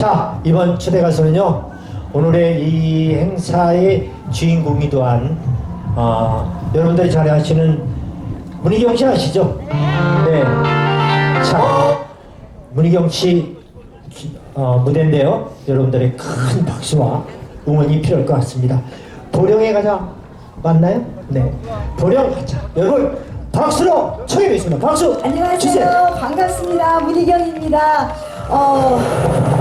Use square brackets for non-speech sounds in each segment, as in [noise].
자 이번 초대 가수는요 오늘의 이 행사의 주인공이기도 한 어, 여러분들이 잘 아시는 문희경 씨 아시죠? 네. 자 문희경 씨 어, 무대인데요 여러분들의 큰 박수와 응원이 필요할 것 같습니다. 보령에 가자 맞나요? 네. 보령 가자. 여러분 박수로 청해뵙겠습니다. 박수 안녕하세요. 주세요. 반갑습니다. 문희경입니다. 어,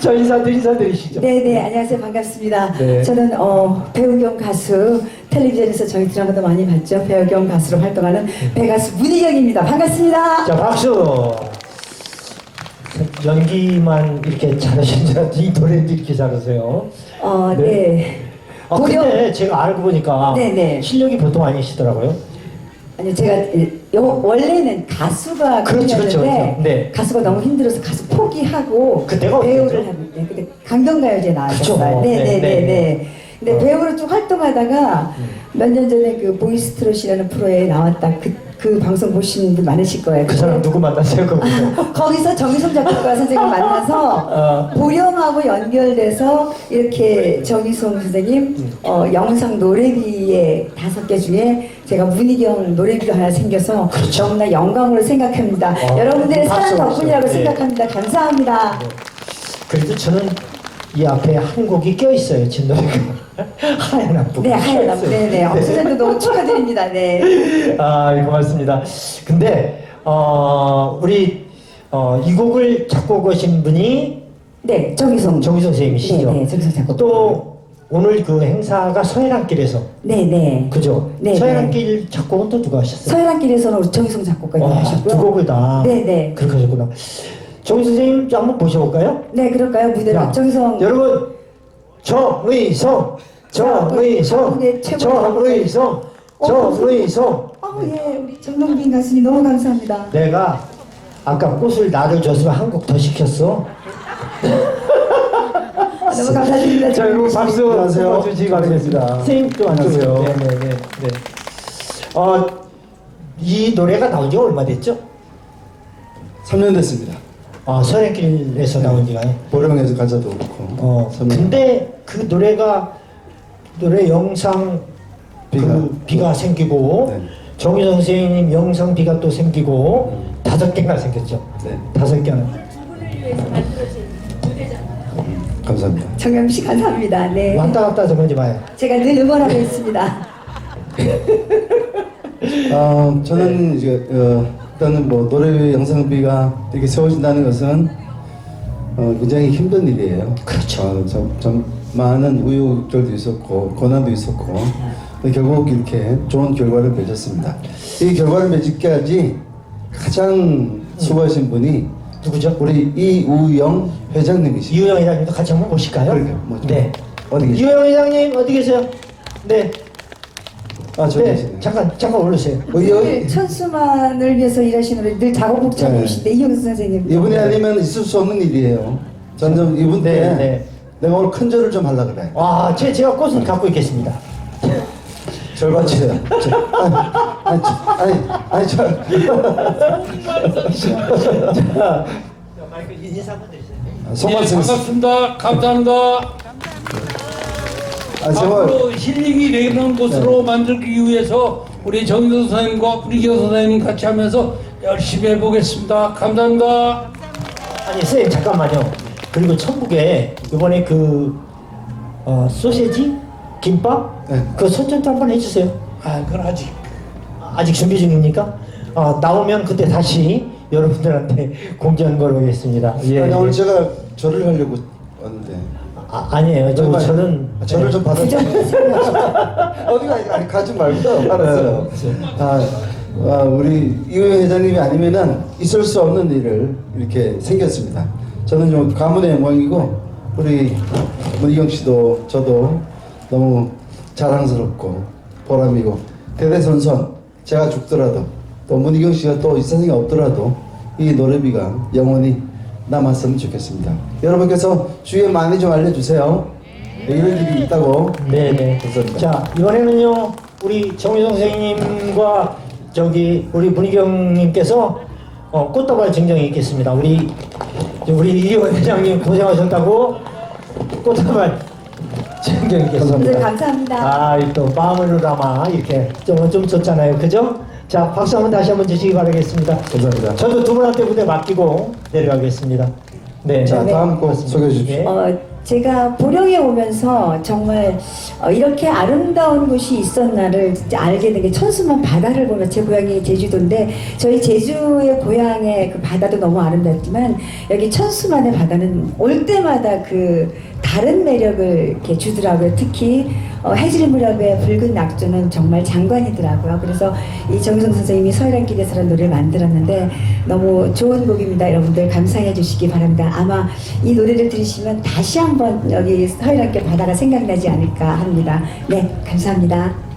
저 인사들 인사드리시죠. 네네 안녕하세요 반갑습니다. 네. 저는 어, 배우 겸 가수 텔레비전에서 저희 드라마도 많이 봤죠. 배우 겸 가수로 활동하는 배가수 문희경입니다. 반갑습니다. 자 박수. 연기만 이렇게 알았더니 이 노래도 이렇게 잘하세요. 어, 네. 네. 아 근데 제가 알고 보니까 네네. 실력이 보통 아니시더라고요. 아니 제가 요, 원래는 가수가 그렇죠, 그렇죠, 꿈이었는데 그렇죠. 네. 가수가 너무 힘들어서 가수 포기하고 그때가 배우를? 하고 네, 근데 강변가요제 나왔었어요. 그렇죠. 네, 네네네. 네, 네, 네. 근데 어. 배우로 좀 활동하다가 음. 몇년 전에 그 보이스트롯이라는 프로에 나왔다 그 그 방송 보시는 분 많으실 거예요. 그 사람 누구 만났어요 거기서? [laughs] 거기서 정희성 작곡가 선생님 만나서 [laughs] 어. 보령하고 연결돼서 이렇게 정희성 선생님 어, 영상 노래비의 다섯 개 중에 제가 문희경 노래비가 하나 생겨서 너무나 영광으로 생각합니다. 어, 여러분들의 사랑 덕분이라고. 네. 생각합니다. 감사합니다. 그래도 저는 이 앞에 한 곡이 껴 있어요 제 노래가 [laughs] 하얀 앞부. 네, 하얀 남 네네. 엄수전도 너무 축하드립니다. 네. [laughs] 아, 예, 고맙습니다. 근데 어, 우리 어, 이 곡을 작곡하신 분이 네, 정희성. 정희성 선생님이시죠? 네, 네, 정희성 작곡가. 또 오늘 그 행사가 서해안길에서 네, 네. 그죠? 네, 서해안길 작곡은 또 누가 하셨어요? 서해안길에서는 우리 정희성 작곡가님 와, 하셨고요. 두 곡을 다 네, 네. 그렇게 하셨구나. 정희 선생님 좀 한번 모셔볼까요? 네, 그럴까요? 무대로 자, 정희성. 여러분 정의성 정의성 네, 최고. 정의성 어, 정의성 어, 예, 우리 정동빈 가수님 너무 감사합니다. 내가 아까 꽃을 나를 줬으면 한 곡 더 시켰어. [laughs] 너무 감사드립니다. 자, 여러분 박수 안녕하세요. 한번 주시기 바라겠습니다. 선생님도 안녕하세요. 네네네. 네. 어, 이 노래가 나온 지 얼마 됐죠? 3년 됐습니다. 아, 서해길에서 나온 지가요? 보령에서 가자도 그렇고. 어, 3년. 근데 그 노래가 노래 영상 비가. 그 비가 생기고 네. 정희 선생님 영상 비가 또 생기고 다섯 개가 생겼죠. 네. 다섯 개는. 감사합니다. 정영 씨 감사합니다. 네. 왔다 갔다 좀 하지 마요. 제가 늘 응원하고 있습니다. 아, 저는 이제 어, 일단은 뭐 노래 영상비가 이렇게 세워진다는 것은 어, 굉장히 힘든 일이에요. 그렇죠. 어, 참, 참 많은 우여곡절도 있었고 고난도 있었고 근데 결국 이렇게 좋은 결과를 맺었습니다. 이 결과를 맺기까지 가장 수고하신 분이 누구죠? 우리 이우영 회장님이시죠. 이우영 회장님도 같이 한번 모실까요? 그러게요. 뭐 좀. 네. 어디 계세요? 이우영 회장님 어디 계세요? 네. 아, 저기 네. 잠깐 잠깐 올르세요. 어, 늘 여, 천수만을 위해서 일하시는 우리 늘 작업복잡이신데 이영수 선생님. 이분이 아니면 있을 수 없는 일이에요. 저는 이분 네, 때 네. 내가 오늘 큰 절을 좀 하려 그래. 와, 제 제가 꽃은 갖고 있겠습니다. 절 받으세요. 저, 아니, 아니, 아니, 아니, 저, 자, 마이크 인사 한번 드리세요. 아, 손만 예. 반갑습니다. 감사합니다. 아, 정말 앞으로 힐링이 되는 곳으로 만들기 위해서 우리 정도 선생님과 불기호 선생님 같이 하면서 열심히 해보겠습니다. 감사합니다. 아니 선생님 잠깐만요. 그리고 천국에 이번에 그 어, 소세지 김밥 네. 그 선전도 한번 해주세요. 아, 그건 아직 아직 준비 중입니까? 어, 나오면 그때 다시 여러분들한테 공지한 걸로 하겠습니다. 예. 아니, 오늘 제가 절을 하려고 왔는데. 아, 아니에요. 저 정말 저는 아, 절을 좀 받아. 어디가 아니, 아니 가지 말고 알았어요. 아, 아, 우리 이회 회장님이 아니면은 있을 수 없는 일을 이렇게 생겼습니다. 저는 좀 가문의 영광이고 우리 문희경 씨도 저도 너무 자랑스럽고 보람이고 대대손손 제가 죽더라도 또 문희경 씨가 또 이 세상에 없더라도 이 노래비가 영원히 남았으면 좋겠습니다. 여러분께서 주위에 많이 좀 알려주세요. 네, 이런 일이 있다고. 네네. 감사합니다. 자 이번에는요 우리 정희성 선생님과 저기 우리 문희경님께서 어, 꽃다발 증정이 있겠습니다. 우리 우리 이원 회장님 고생하셨다고 꽃다발 [laughs] 증정이 있겠습니다. 늘 감사합니다. 아, 이또 마음을 담아 이렇게 좀, 좀 좋잖아요. 그죠? 자, 박수 한번 다시 한번 주시기 바라겠습니다. 감사합니다. 저도 두 분한테 무대 맡기고 내려가겠습니다. 네. 자, 네. 다음 곡 소개해 주십시오. 네. 어, 제가 보령에 오면서 정말 어, 이렇게 아름다운 곳이 있었나를 알게 된 게 천수만 바다를 보면 제 고향이 제주도인데 저희 제주의 고향의 그 바다도 너무 아름답지만 여기 천수만의 바다는 올 때마다 그 다른 매력을 이렇게 주더라고요. 특히 어, 해질 무렵의 붉은 낙조는 정말 장관이더라고요. 그래서 이 정성 선생님이 서해안길에서라는 노래를 만들었는데 너무 좋은 곡입니다. 여러분들 감상해 주시기 바랍니다. 아마 이 노래를 들으시면 다시 한번 여기 서해안길 바다가 생각나지 않을까 합니다. 네, 감사합니다.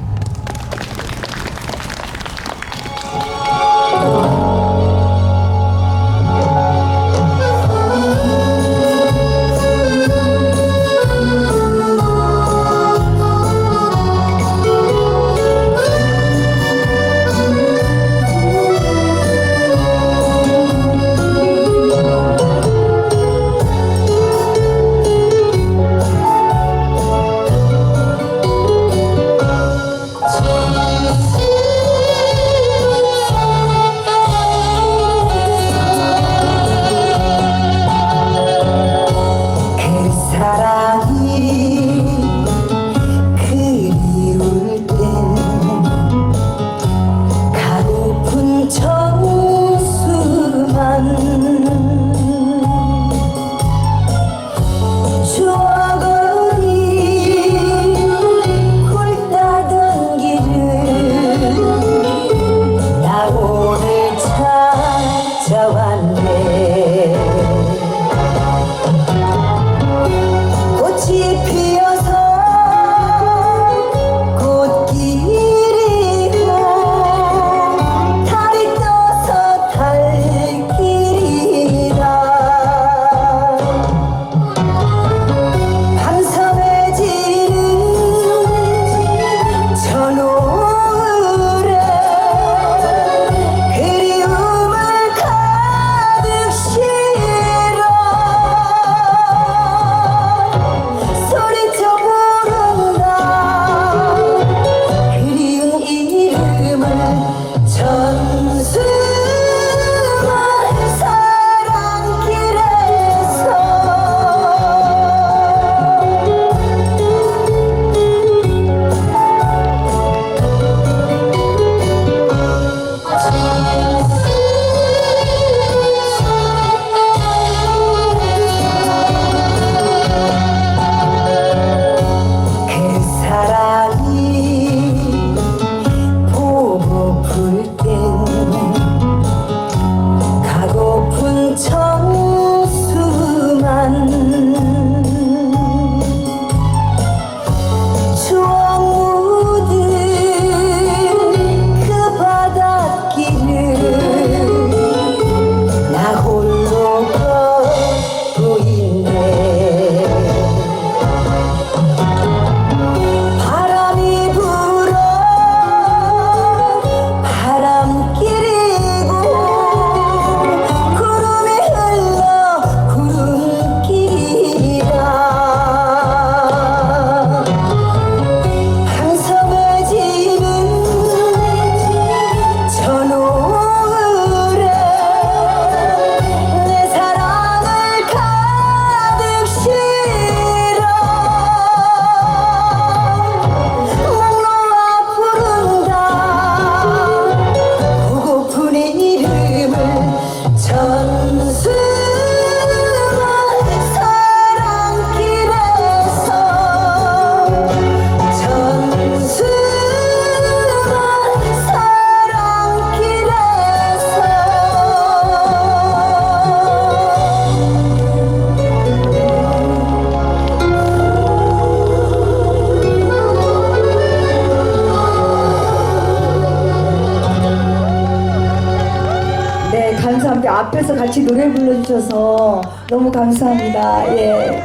앞에서 같이 노래 불러주셔서 너무 감사합니다. 예.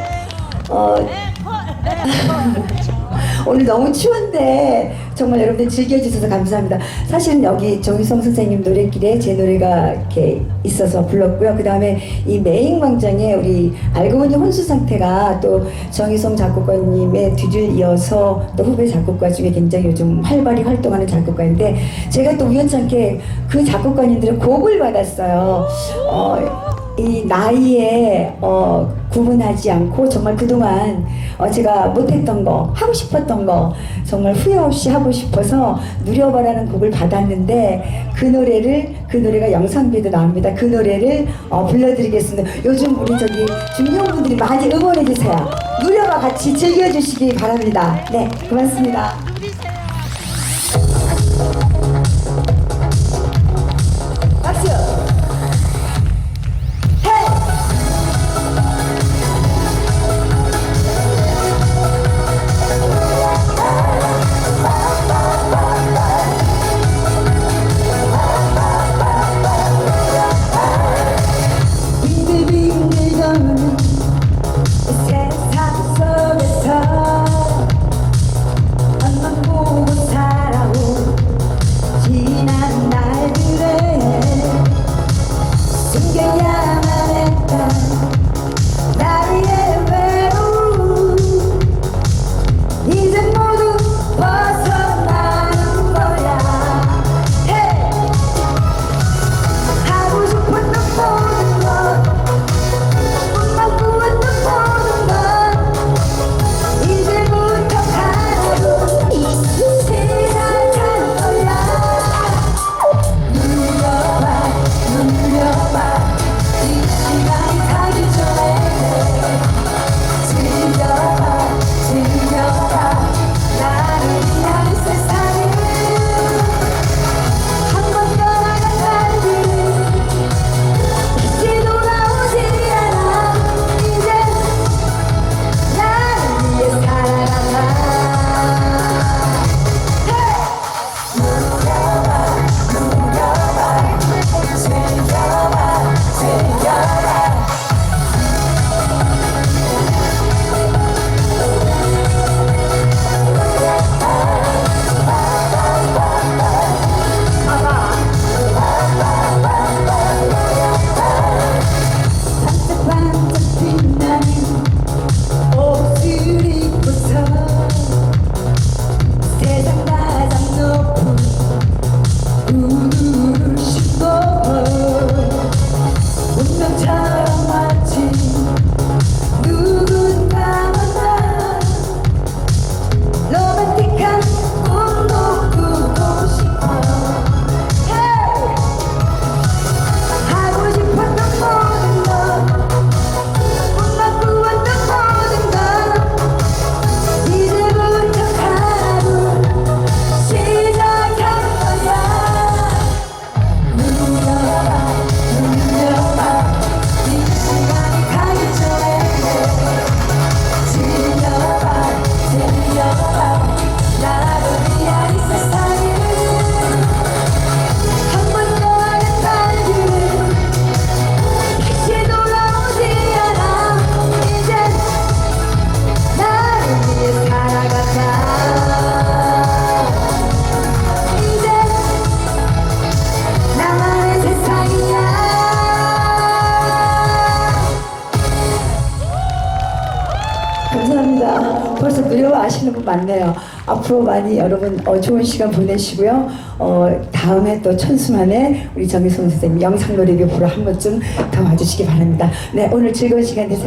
어, 오늘 너무 추운데 정말 여러분들 즐겨주셔서 감사합니다. 사실은 여기 정희성 선생님 노래길에 제 노래가 이렇게 있어서 불렀고요. 그 다음에 이 메인 광장에 우리 알고 보니 혼수 상태가 또 정희성 작곡가님의 뒤를 이어서 또 후배 작곡가 중에 굉장히 요즘 활발히 활동하는 작곡가인데 제가 또 우연찮게 그 작곡가님들의 곡을 받았어요. 어, 이 나이에 어, 구분하지 않고 정말 그동안 어, 제가 못했던 거 하고 싶었던 거 정말 후회 없이 하고 싶어서 누려봐라는 곡을 받았는데 그 노래를 그 노래가 영상비도 나옵니다. 그 노래를 어, 불러드리겠습니다. 요즘 우리 저기 중년분들이 많이 응원해 주세요. 누려봐 같이 즐겨주시기 바랍니다. 네, 고맙습니다. 앞으로 많이 여러분 어, 좋은 시간 보내시고요. 어, 다음에 또 천수만에 우리 정희성 선생님 영상 노래교 보러 한 번쯤 더 와주시기 바랍니다. 네, 오늘 즐거운 시간 되세요.